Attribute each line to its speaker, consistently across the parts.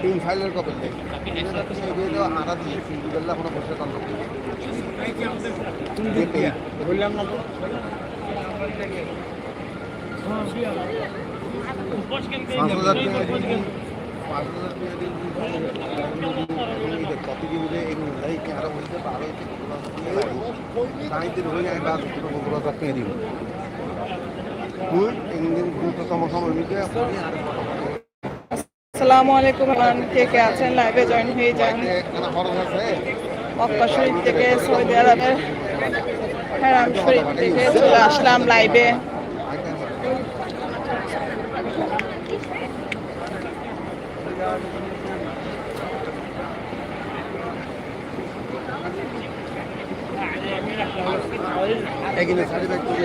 Speaker 1: এই ফাইলের কত আড়া দিয়ে গেলে এখন বসে কাল বললাম না পাঁচ হাজার টাকা। দিন পাঁচ হাজার টাকা দিন কত কি বুঝে এগুলো এই আরও হইতে পারো সাহিত্যের হয়ে আমি বাদ পনেরো হাজার টাকা দিব সমসময় মিটে আর
Speaker 2: আসসালামু আলাইকুম কে কে আছেন? লাইভে জয়েন হয়ে যান। মক্কা শরীফ থেকে সৌদি আরবের হেরাম শরীফ থেকে চলে আসলাম লাইভে
Speaker 1: এখানে সাড়ে ব্যাগ করে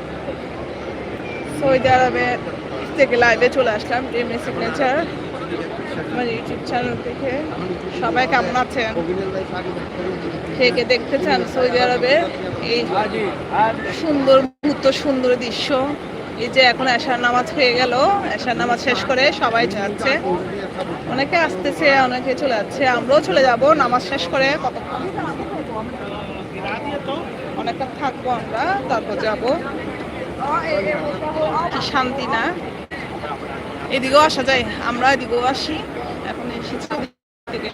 Speaker 2: সৌদি আরবে থেকে লাইভে চলে আসলাম ড্রিমি সিগনেচার আমার ইউটিউব চ্যানেল থেকে সবাই কেমন আছেন? কে কে দেখতে চান সৌদি আরবে? এই সুন্দর মুহূর্ত, সুন্দর দৃশ্য। এই যে এখন এশার নামাজ হয়ে গেল, এশার নামাজ শেষ করে সবাই যাচ্ছে। অনেকে আসতেছে, অনেকে চলে যাচ্ছে, আমরাও চলে যাব নামাজ শেষ করে কতক্ষণ? অনেকটা থাকব আমরা, তারপর যাব। কি শান্তি না? এদিকেও আসা যায়, আমরা এদিকেও আসি। এখন এসেছি থেকে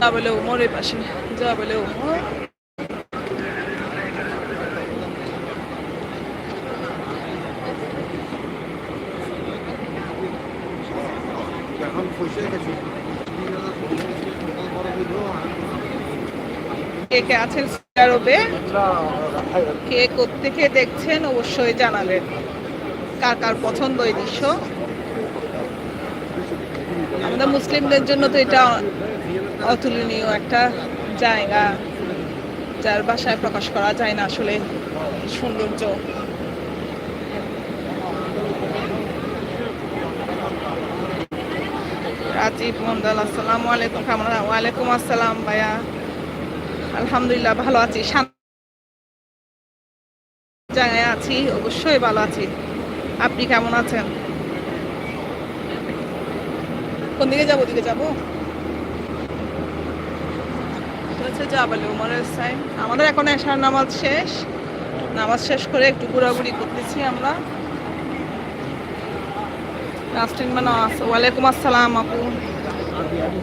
Speaker 2: যা বলে এই পাশে, যা বলে
Speaker 1: গেছে
Speaker 2: কে কে আছেন? আরবে কে কোত্থেকে দেখছেন অবশ্যই জানাবেন। কার কার পছন্দ এই দৃশ্য? আমাদের মুসলিমদের জন্য তো এটা অতুলনীয় একটা জায়গা, যার ভাষায় প্রকাশ করা যায় না আসলে সৌন্দর্য। রাজীব মন্ডল, আসসালামু আলাইকুম। ওয়ালাইকুম আসসালাম ভাইয়া। আলহামদুলিল্লাহ, ভালো আছি। আছি, অবশ্যই ভালো আছি। আপনি কেমন আছেন? কোন দিকে যাব দিকে যাব? আমাদের এখন এশার নামাজ শেষ। নামাজ শেষ করে একটু ঘোরাঘুরি করতেছি আমরা। নাস্টিন মানে ওয়ালাইকুম আসসালাম আপু।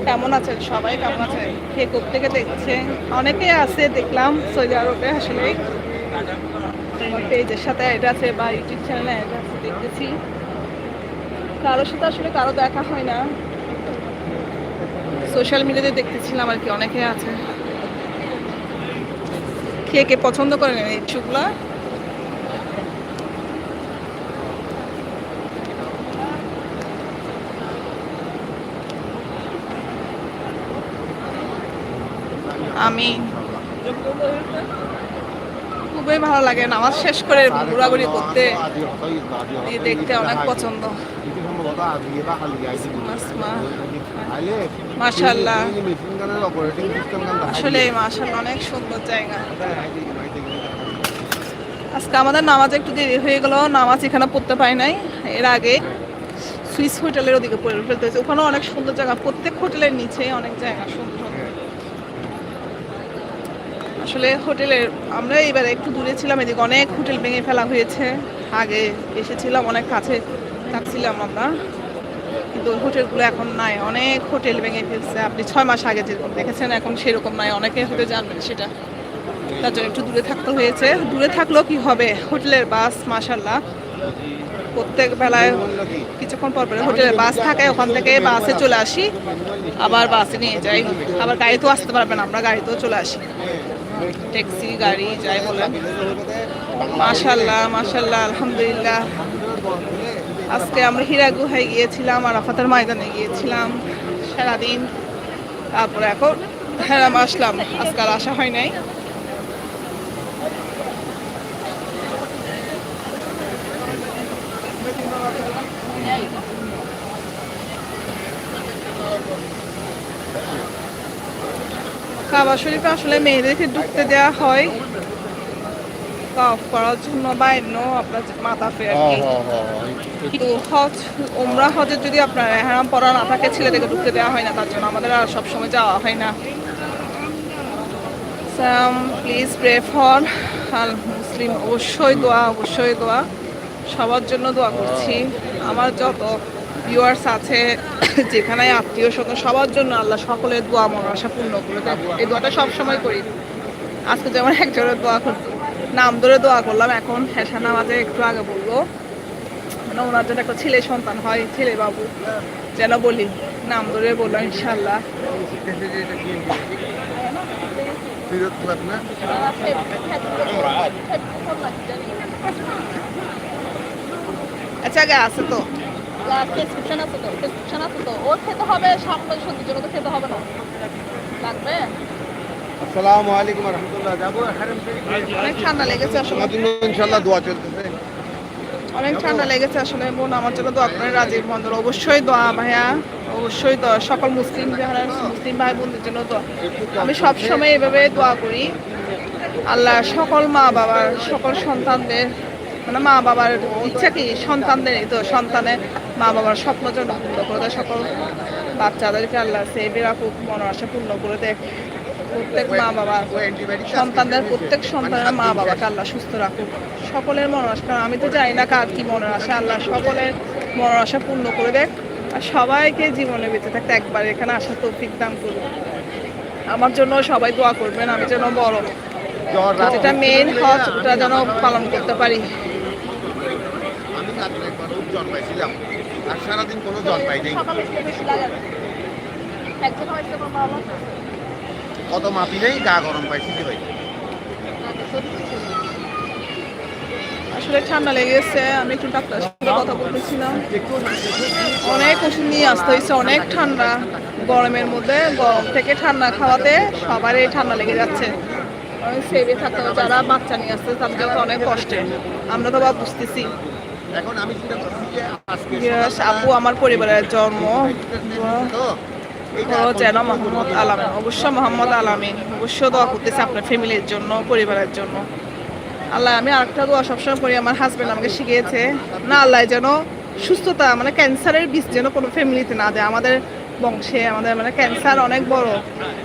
Speaker 2: কেমন আছেন সবাই? কেমন আছেন? কে থেকে দেখছে? অনেকে আছে, দেখলাম সৌদি আরবে আসলে পেজের সাথে এটা আছে বা ইউটিউব চ্যানেলে এটা আছে, দেখতেছি। কারোর সাথে আসলে কারও দেখা হয় না। সোশ্যাল মিডিয়াতে দেখতেছিলাম আর কি, অনেকে আছে। কে কে পছন্দ করেন এই ইচ্ছুকগুলা আমি খুবই ভালো লাগে, নামাজ শেষ করে ঘোরাঘুরি করতে। দেখতে অনেক পছন্দ। মাশাআল্লাহ। আসলে মাশাআল্লাহ অনেক সুন্দর জায়গা। আজকে আমাদের নামাজ একটু দেরি হয়ে গেল, নামাজ এখানে পড়তে পাই নাই। এর আগে সুইস হোটেলের ওদিকে পড়ে ফেলতে হয়েছে। ওখানেও অনেক সুন্দর জায়গা, প্রত্যেক হোটেলের নিচে অনেক জায়গা সুন্দর। আসলে হোটেলের, আমরা এবারে একটু দূরে ছিলাম, এদিকে অনেক হোটেল ভেঙে ফেলা হয়েছে। আগে এসেছিলাম, অনেক কাছে থাকছিলাম আমরা। কিন্তু হোটেলগুলো এখন নাই, অনেক হোটেল ভেঙে ফেলছে। আপনি ছয় মাস আগে যেরকম দেখেছেন, এখন সেরকম নাই, অনেকে হয়তো জানবেন সেটা। তার জন্য একটু দূরে থাকতে হয়েছে। দূরে থাকলেও কি হবে? হোটেলের বাস মাসাল্লাহ প্রত্যেক বেলায় কিছুক্ষণ পর পরে হোটেলে বাস থাকে, ওখান থেকে বাসে চলে আসি। আবার বাসে নিয়ে যাই। আবার গাড়িতেও আসতে পারবেন আমরা গাড়িতেও চলে আসি। ট্যাক্সি, গাড়ি, যাই বলেন। মাশাল্লাহ মাশাল্লাহ আলহামদুলিল্লাহ। আজকে আমরা হীরা গুহায় গিয়েছিলাম, আরাফাতের ময়দানে গিয়েছিলাম সারাদিন। তারপরে এখন হেরাম আসলাম। আজকাল আসা হয় নাই। কাবা শরীফে আসলে মেয়েদেরকে ঢুকতে দেওয়া হয়। কফ করার জন্য বা এমন আপনার মাথা ফের আর কিন্তু হজ ওমরা হজের যদি আপনার এহরাম পরা না থাকে ছেলেদেরকে ঢুকতে দেওয়া হয় না তার জন্য আমাদের আর সবসময় যাওয়া হয় না। Please pray for all Muslim অবশ্যই দোয়া অবশ্যই দোয়া। সবার জন্য দোয়া করছি। আমার যত ভিউয়ার্স আছে, যেখানে আত্মীয় স্বজন, সবার জন্য আল্লাহ সকলের দোয়া মন আশা পূর্ণ করে এই দোয়াটা সবসময় করি। আজকে যেমন একজনের দোয়া কর নাম ধরে দোয়া করলাম, এখন হেসা নামাজে একটু আগে বলব মানে ওনার জন্য একটা ছেলে সন্তান হয়, ছেলে বাবু, যেন বলি, নাম ধরে বললাম ইনশাল্লাহ আচ্ছা আগে আছে তো।
Speaker 3: প্রেসক্রিপশন আছে তো প্রেসক্রিপশন আছে তো। ওর খেতে হবে সামনে সত্যির জন্য তো খেতে হবে না। লাগবে?
Speaker 1: আসসালামু আলাইকুম রহমতুল্লাহ। যাব হারেম
Speaker 2: অনেক ঠান্ডা লেগেছে আসলে।
Speaker 1: দোয়া চলতেছে।
Speaker 2: অনেক ঠান্ডা লেগেছে আসলে। বোন আমার জন্য দোয়া করেন রাজীব মন্ডল অবশ্যই দোয়া ভাইয়া। অবশ্যই দোয়া। সকল মুসলিম যারা মুসলিম ভাই বোনদের জন্য দোয়া। আমি সব সময় এভাবে দোয়া করি। আল্লাহ সকল মা বাবার সকল সন্তানদের মানে মা বাবার ইচ্ছা কি? সন্তানদের তো সন্তানের মা বাবার স্বপ্ন যেন পূর্ণ করে দেয়। সকল বাচ্চাদেরকে আল্লাহ সেবে রাখুক মনের আশা পূর্ণ করে দেয়। প্রত্যেক মা বাবা সন্তানদের, প্রত্যেক সন্তানের মা বাবাকে আল্লাহ সুস্থ রাখুক। সকলের কারণ আমি তো জানি না কার কি আশা আল্লাহ সকলের আশা পূর্ণ করে দেখ আর সবাইকে জীবনে বেঁচে থাকতে একবার এখানে আসা তৌফিক দান করুক আমার জন্য সবাই দোয়া করবেন, আমি যেন বড়। যেটা মেন হজ ওটা যেন পালন করতে পারি।
Speaker 1: আমি রাত্রে আর সারাদিন কোনো জ্বর পাই নাই। কত মাপি নেই গা গরম পাইছি কি ভাই
Speaker 2: আসলে ঠান্ডা লেগেছে আমি একটু ডাক্তার সাথে কথা বলতেছিলাম। অনেক ওষুধ নিয়ে আসতে হয়েছে অনেক ঠান্ডা গরমের মধ্যে। গরম থেকে ঠান্ডা খাওয়াতে সবারই ঠান্ডা লেগে যাচ্ছে। সেভে থাকতে যারা বাচ্চা নিয়ে আসছে তাদের অনেক কষ্টে। আমরা তো বা বুঝতেছি। আপু আমার পরিবারের জন্ম। হলো যেন মোহাম্মদ আলামিন। অবশ্য মোহাম্মদ আলামিন। অবশ্য দোয়া করতেছে আপনার ফ্যামিলির জন্য পরিবারের জন্য। আল্লাহ আমি আরেকটা দোয়া সবসময় করি আমার হাজবেন্ড আমাকে শিখিয়েছে। না আল্লাহ যেন সুস্থতা মানে ক্যান্সারের বিষ যেন কোনো ফ্যামিলিতে না দেয়। আমাদের বংশে আমাদের মানে ক্যান্সার অনেক বড়।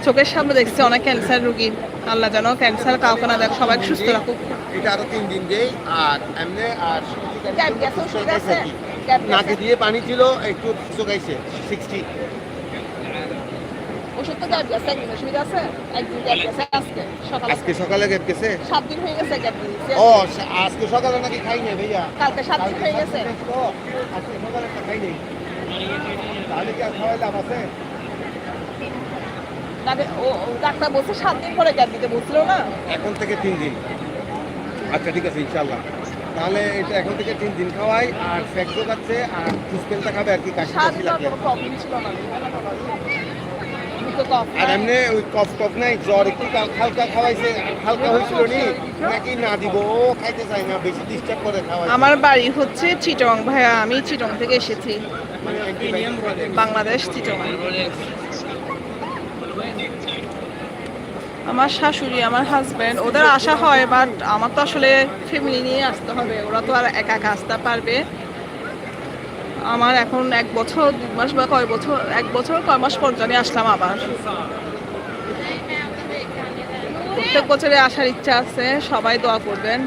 Speaker 2: চোখের সামনে দেখছি অনেক ক্যান্সার রুগী। আল্লাহ যেন ক্যান্সার কাউকে না দেখ সবাই সুস্থ রাখুক।
Speaker 1: এটা আরও তিন দিন দেই আর এমনি আর
Speaker 3: গেছে আছে?
Speaker 1: নাকে দিয়ে পানি ছিল একটু শুকাইছে সিক্সটি।
Speaker 3: ওষুধ তো গ্যাপ গেছে একদিন অসুবিধা আছে? একদিন গ্যাপ গেছে আজকে। সকালে?
Speaker 1: আজকে সকালে গেপ গেছে?
Speaker 3: সাত দিন হয়ে গেছে গ্যাপ দিয়েছে
Speaker 1: ও আজকে সকালে নাকি খাই নাই ভাইয়া?
Speaker 3: কালকে সাত দিন হয়ে গেছে।
Speaker 1: তো আজকে সকালে একটা খাই নাই। তাহলে কি আর খাওয়াই লাভ আছে?
Speaker 3: ডাক্তার বলছে সাত দিন পরে গ্যাপ দিতে বলছিল না?
Speaker 1: এখন থেকে তিন দিন। আচ্ছা ঠিক আছে ইনশাল্লাহ তাহলে এটা এখন থেকে তিন দিন খাওয়াই আর ফ্যাক্ট আছে আর ফুসপেনটা খাবে আর কি কাশি কাশি
Speaker 3: কফ
Speaker 1: আর এমনি ওই কফ টফ নাই জ্বর একটু হালকা খাওয়াইছে হালকা হয়েছিল নি? নাকি না দিব ও খাইতে চায় না বেশি ডিস্টার্ব করে খাওয়াই।
Speaker 2: আমার বাড়ি হচ্ছে চিটং ভাইয়া আমি চিটং থেকে এসেছি।
Speaker 1: মানে
Speaker 2: বাংলাদেশ চিটং। আমার শাশুড়ি, আমার হাজব্যান্ড ওদের আশা হয় বাট আমার তো আসলে ফ্যামিলি নিয়ে আসতে হবে। ওরা তো আর একা একা আসতে পারবে। আমার এখন এক বছর দু মাস বা কয় বছর, এক বছর, কয় মাস পর জানি আসলাম আবার। প্রত্যেক বছরে আসার ইচ্ছা আছে, সবাই দোয়া করবেন।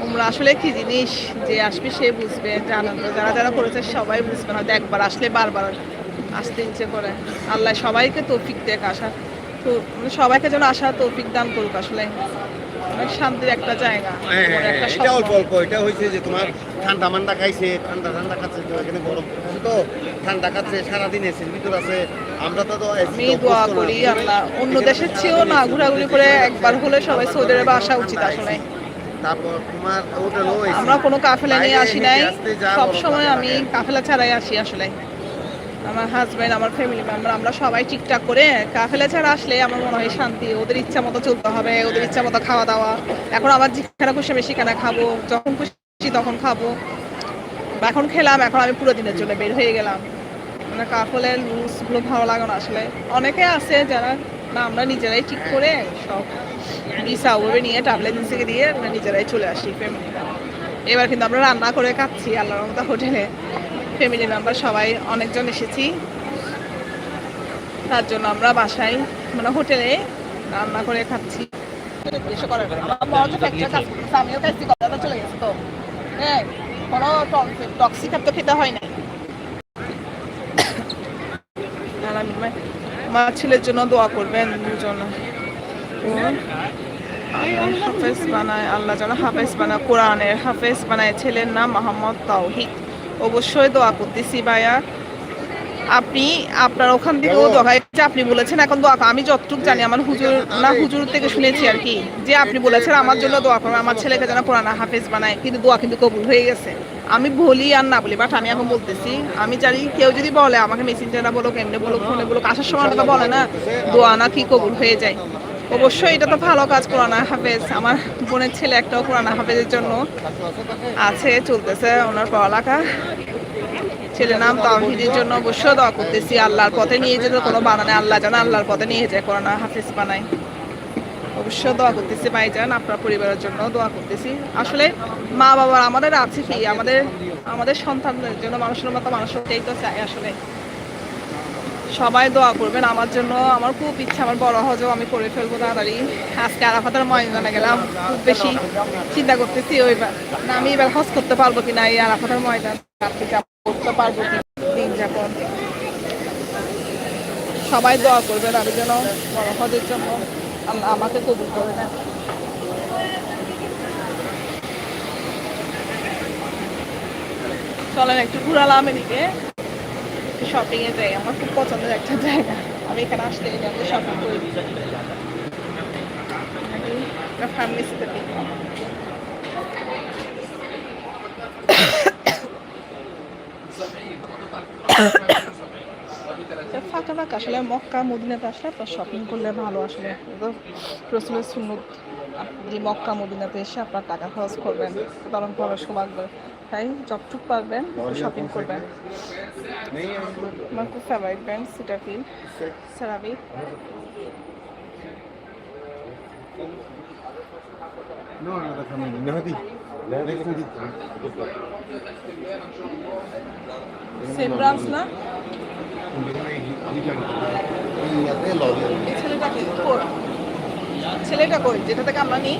Speaker 2: তোমরা আসলে কি জিনিস? যে আসবে সে বুঝবে, যে আনন্দ যারা যারা করেছে সবাই বুঝবে না। একবার আসলে বারবার আসতে ইচ্ছে করে। আল্লাহ সবাইকে তৌফিক দেখ আসা তো মানে সবাইকে যেন আশা তৌফিক দান করুক আসলে। অনেক শান্তির একটা জায়গা
Speaker 1: হ্যাঁ, হ্যাঁ,
Speaker 2: একটা
Speaker 1: এটা অল্প অল্প। এটা হয়েছে যে তোমার ঠান্ডা মান্ডা খাইছে ঠান্ডা ঠান্ডা খাচ্ছে এখানে গরম। তো ঠান্ডা খাচ্ছে সারাদিন এসির ভিতর আছে। আমরা তো
Speaker 2: আমি দোয়া করি আল্লাহ অন্য দেশের চেয়েও না ঘোরাঘুরি করে একবার হলে সবাই সৌদি আরবে আসা উচিত আসলে।
Speaker 1: তারপর তোমার
Speaker 2: আমরা কোনো কাফেলা নিয়ে আসি নাই সব সময় আমি কাফেলা ছাড়াই আসি আসলে। আমার হাজবেন্ড আমার ফ্যামিলি মেম্বার আমরা সবাই ঠিকঠাক করে কাফেলা ছাড়া আসলে আমার মনে হয় শান্তি। ওদের ইচ্ছা মতো চলতে হবে, ওদের ইচ্ছা মতো খাওয়া দাওয়া। এখন আবার যেখানে খুশি আমি সেখানে খাব, যখন খুশি তখন খাব। এখন খেলাম, এখন আমি পুরো দিনের জন্য বের হয়ে গেলাম। মানে কাফলের রুলসগুলো ভালো লাগে না আসলে। অনেকে আছে যারা না, আমরা নিজেরাই ঠিক করে সব ভিসা ওভাবে নিয়ে ট্রাভেল এজেন্সিকে দিয়ে আমরা নিজেরাই চলে আসি ফ্যামিলি এবার কিন্তু আমরা রান্না করে খাচ্ছি, আল্লাহর মতো হোটেলে। ফ্যামিলি মেম্বার সবাই অনেকজন এসেছি। তার জন্য আমরা বাসায় মানে হোটেলে রান্না করে খাচ্ছি। আমিও খাইছি কথাটা চলে গেছে তো। হ্যাঁ কোনো টক্সিক তো খেতে হয় না। আর আমি মা- আমার ছেলের জন্য দোয়া করবেন দুজন। হাফেজ বানায় আল্লাহ যেন হাফেজ বানায় কোরআনের হাফেজ বানায় ছেলের নাম মোহাম্মদ তাওহিদ। অবশ্যই দোয়া করতেছি ভাইয়া। আপনি আপনার ওখান থেকেও দোয়া আপনি বলেছেন এখন দোয়া আমি যতটুকু জানি আমার হুজুর না হুজুর থেকে শুনেছি আর কি যে আপনি বলেছেন আমার জন্য দোয়া করবেন আমার ছেলেকে যেন পুরানা হাফেজ বানায় কিন্তু দোয়া কিন্তু কবুল হয়ে গেছে। আমি বলি আর না বলি বাট আমি এখন বলতেছি আমি জানি কেউ যদি বলে আমাকে মেসেঞ্জারটা বলো কেমনে বলো ফোনে বলো আসার সময় তো বলে না দোয়া না কি কবুল হয়ে যায়। অবশ্যই এটা তো ভালো কাজ কোরআন হাফেজ আমার বোনের ছেলে একটাও কোরআন হাফেজের জন্য আছে, চলতেছে ওনার পড়ালেখা। ছেলে নাম তাওহিদের জন্য অবশ্যই দোয়া করতেছি, আল্লাহর পথে নিয়ে যেতে কোনো বানানে আল্লাহ যেন আল্লাহর পথে নিয়ে যায় কোরআন হাফেজ বানায়। অবশ্যই দোয়া করতেছি ভাইজান, আপনার পরিবারের জন্য দোয়া করতেছি। আসলে মা বাবার আমাদের আছে কি, আমাদের আমাদের সন্তানদের জন্য মানুষের মতো মানুষ তো চাই আসলে। সবাই দোয়া করবেন, আমার জন্য আমার খুব ইচ্ছা, আমার বড় হজও আমি করে ফেলব তাড়াতাড়ি। আজকে আরাফাতের ময়দানে গেলাম, খুব বেশি চিন্তা করতেছি, ওইবার না, আমি এবার হজ করতে পারব কিনা এই আরাফাতের ময়দান করতে পারব কি দিন যাপন। সবাই দোয়া করবেন আমি যেন বড় হজের জন্য। আমাকে কবুল করে নেন। চলেন একটু ঘুরালাম এদিকে। শপিং এ যাই, আমার খুব পছন্দের একটা জায়গা। আমি এখানে আসলে আমি শপিং করি ফার্মেসিতে ফাঁকা ফাঁকা, আসলে মক্কা, মদিনাতে আসলে আপনার শপিং করলে ভালো আসলে। রসুলের সুন্নত। যে মক্কা, মদিনাতে এসে আপনার টাকা খরচ করবেন তখন খরচ লাগবে তাই যতটুক পারবেন শপিং করবেন। আমার খুব favourite brand Cetaphil CeraVe
Speaker 1: No, no,
Speaker 2: ছেলেটা কই? যেটা থেকে আমরা নিই?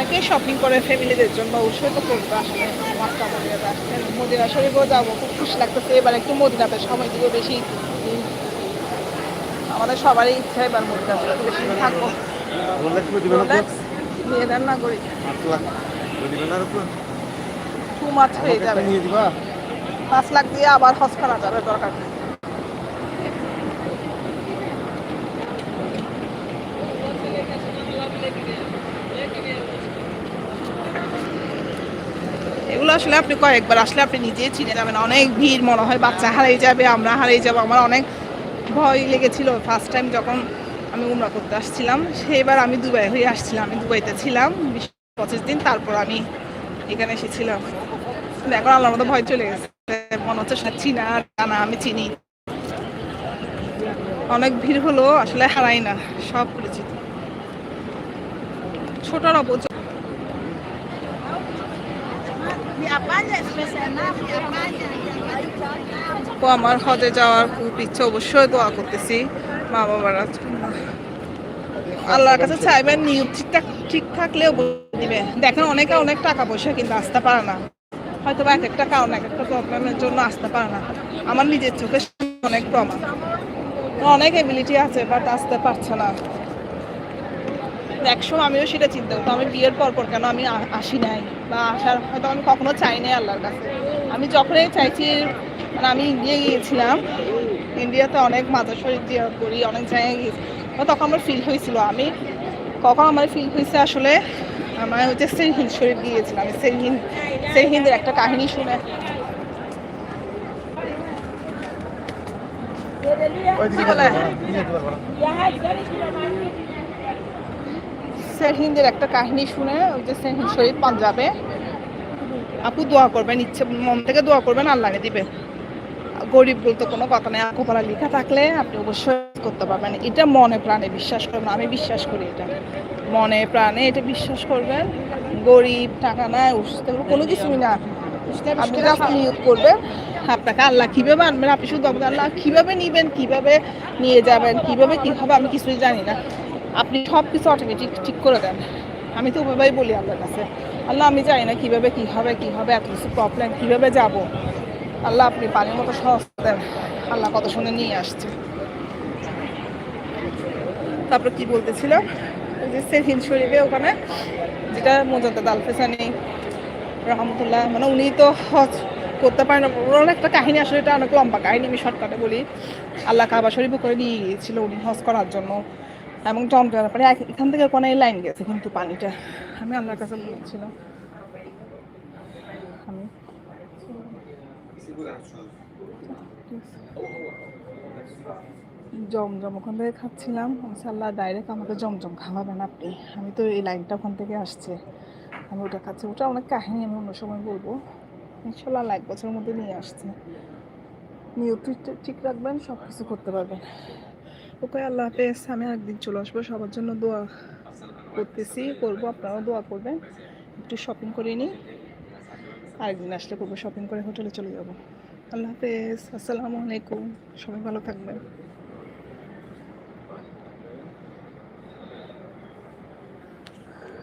Speaker 2: অনেকে শপিং করে ফ্যামিলিদের জন্য অবশ্যই তো করবে আসলে। মাস্টার মদিনাতে আসছেন মদিনা শরীফও যাব। খুব খুশি লাগতেছে। এবার একটু মদিনাতে সময় দিব বেশি আমাদের সবারই ইচ্ছা এবার একটু বেশি থাকব। নিয়ে দেন না করি টু মাছ হয়ে যাবে।
Speaker 1: নিয়ে দিবা?
Speaker 2: পাঁচ লাখ দিয়ে আবার হজ করা যাবে দরকার এগুলো আসলে আপনি কয়েকবার আসলে আপনি নিজেই চিনে যাবেন। অনেক ভিড় মনে হয়, বাচ্চা হারিয়ে যাবে, আমরা হারিয়ে যাব। আমার অনেক ভয় লেগেছিল ফার্স্ট টাইম যখন আমি উমরা করতে আসছিলাম। সেইবার আমি দুবাই হয়ে আসছিলাম, আমি দুবাইতে ছিলাম। বিশ পঁচিশ দিন তারপর আমি এখানে এসেছিলাম। এখন আল্লাহর মতো ভয় চলে গেছে। মনে হচ্ছে চিনা, জানা, আমি চিনি। অনেক ভিড় হলো আসলে হারাই না, সব পরিচিত। ছোটরা পর্যন্ত ও আমার হজে যাওয়ার খুব ইচ্ছা অবশ্যই দোয়া করতেছি মা বাবারা আল্লাহর কাছে চাইবেন নিয়ত ঠিকঠাক ঠিক থাকলেও দিবে। দেখেন অনেকে অনেক টাকা পয়সা কিন্তু আসতে পারে না। হয়তো বা এক একটা কারণ এক একটা প্রবলেমের জন্য আসতে পারে না। আমার নিজের চোখে অনেক প্রমাণ। অনেক এবিলিটি আছে বাট আসতে পারছে না। একসময় আমিও সেটা চিন্তা করতাম আমি বিয়ের পর পর কেন আমি আসি নাই? বা আসার হয়তো আমি কখনো চাই নাই আল্লাহর কাছে। আমি যখনই চাইছি মানে আমি ইন্ডিয়া গিয়েছিলাম ইন্ডিয়াতে অনেক মাজার শরীফ জিয়ারত করি অনেক জায়গায় গিয়েছি। তখন আমার ফিল হয়েছিল আমি কখন আমার ফিল হয়েছে আসলে আমার হচ্ছে সেরহিন্দ শরীফ গিয়েছিলাম আমি সেরহিন্দ সেরহিন্দের একটা কাহিনী শুনে। কি বলে? সেরহিন্দের একটা কাহিনী শুনে ওই যে সেরহিন্দ শরীফ পাঞ্জাবে। আপু দোয়া করবেন ইচ্ছে মন থেকে দোয়া করবেন আল্লাহকে দিবে। গরিব বলতে কোনো কথা নেই আকোপালা লেখা থাকলে আপনি অবশ্যই করতে পারবেন। এটা মনে প্রাণে বিশ্বাস করবেন আমি বিশ্বাস করি এটা। মনে প্রাণে এটা বিশ্বাস করবেন গরিব টাকা নাই অসুস্থ কোনো কিছুই না। আপনি নিয়োগ করবেন আপনাকে আল্লাহ কীভাবে আনবেন আপনি শুধু আল্লাহ কীভাবে নিবেন কীভাবে নিয়ে যাবেন কীভাবে কি হবে আমি কিছুই জানি না। আপনি সব কিছু অটোমেটিক ঠিক করে দেন। আমি তো ওভাবেই বলি আল্লাহর কাছে, আল্লাহ, আমি জানি না কীভাবে কি হবে কি হবে, এত কিছু প্রবলেম কীভাবে যাব? আল্লাহ, আপনি পানির মতো সহজ দেন। আল্লাহ কত শুনে নিয়ে আসছে। তারপর কি বলতেছিলাম ওই যে সেহিন শরীফে ওখানে, যেটা মোজাদ্দাদ আলফেসানি রহমতুল্লাহ মানে উনি তো হজ করতে পারেন ওনার একটা কাহিনী আসলে এটা অনেক লম্বা কাহিনী, আমি শর্টকাটে বলি। আল্লাহ কাবা শরীফ করে নিয়ে গিয়েছিল উনি হজ করার জন্য। এবং জমজমের পরে এখান থেকে কোনো লাইন গেছে কিন্তু পানিটা। আমি আল্লাহর কাছে বলছিলাম। আমি জমজম ওখান থেকে খাচ্ছিলাম। আল্লাহ ডাইরেক্ট আমাকে জমজম খাওয়াবেন আপনি। আমি তো এই লাইনটা ওখান থেকে আসছে। আমি ওটা খাচ্ছি। ওটা অনেক কাহিনী, আমি অন্য সময় বলব। ইনশাল্লাহ এক বছরের মধ্যে নিয়ে আসছে। নিয়ত ঠিক রাখবেন সব কিছু করতে পারবেন। ওকে আল্লাহ হাফেজ, আমি একদিন চলে আসব। সবার জন্য দোয়া করতেছি, করব, আপনারাও দোয়া করবেন। একটু শপিং করে নিই। আরেকদিন আসলে করব শপিং করে হোটেলে চলে যাব। আল্লাহ হাফেজ, আসসালামু আলাইকুম। সবাই ভালো থাকবেন।